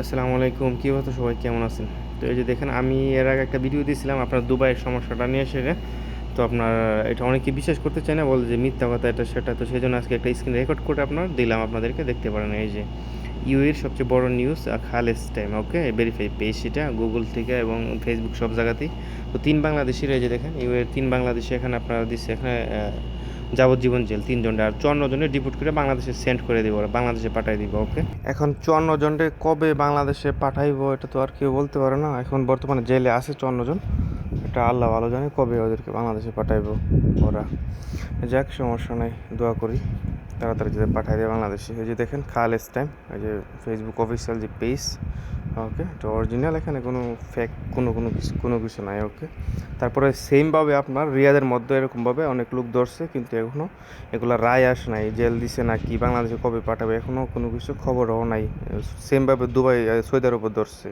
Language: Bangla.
আসসালামু আলাইকুম, কী হতো সবাই? কেমন আছেন? তো এই যে দেখেন, আমি এর আগে একটা ভিডিও দিয়েছিলাম আপনার দুবাইয়ের সমস্যাটা নিয়ে এসে। তো আপনার, এটা অনেকে বিশ্বাস করতে চায় না, বলে যে মিথ্যা কথা এটা, সেটা। তো সেই জন্য আজকে একটা স্ক্রিন রেকর্ড করে আপনার দিলাম আপনাদেরকে, দেখতে পারেন। এই যে ইউএর সবচেয়ে বড় news Khaleej time okay verify page সেটা গুগল থেকে এবং ফেসবুক সব জায়গাতেই। তো তিন বাংলাদেশির এই যে দেখেন, ইউএর তিন বাংলাদেশি এখানে আপনারা দিচ্ছে, এখানে যাবজ্জীবন জেল তিনজনটা আর চুয়ান্ন জনের ডিপুট করে বাংলাদেশে সেন্ড করে দিব, ওরা বাংলাদেশে পাঠিয়ে দিব ওকে এখন চুয়ান্ন জনকে কবে বাংলাদেশে পাঠাইবো এটা তো আর কেউ বলতে পারে না। এখন বর্তমানে জেলে আছে চুয়ান্ন জন এটা আল্লাহ ভালো জানে কবে ওদেরকে বাংলাদেশে পাঠাইবো ওরা। যাক সমস্যা নেই, দোয়া করি। তাড়াতাড়ি যদি পাঠাই দেয় বাংলাদেশে। এই যে দেখেন, খালেস টাইম এই যে ফেসবুক অফিসিয়াল যে পেজ ওকে তো অরিজিনাল এখানে কোনো ফেক কোনো কোনো কিছু কোনো কিছু নাই, ওকে। তারপরে সেমভাবে আপনার রিয়াদের মধ্যে এরকমভাবে অনেক লোক ধরছে, কিন্তু এখনও এগুলো রায় আসে নাই, জেল দিছে না কি বাংলাদেশে কবে পাঠাবে এখনও কোনো কিছু খবরও নাই। সেমভাবে দুবাই সৌদি আরবে ধরছে।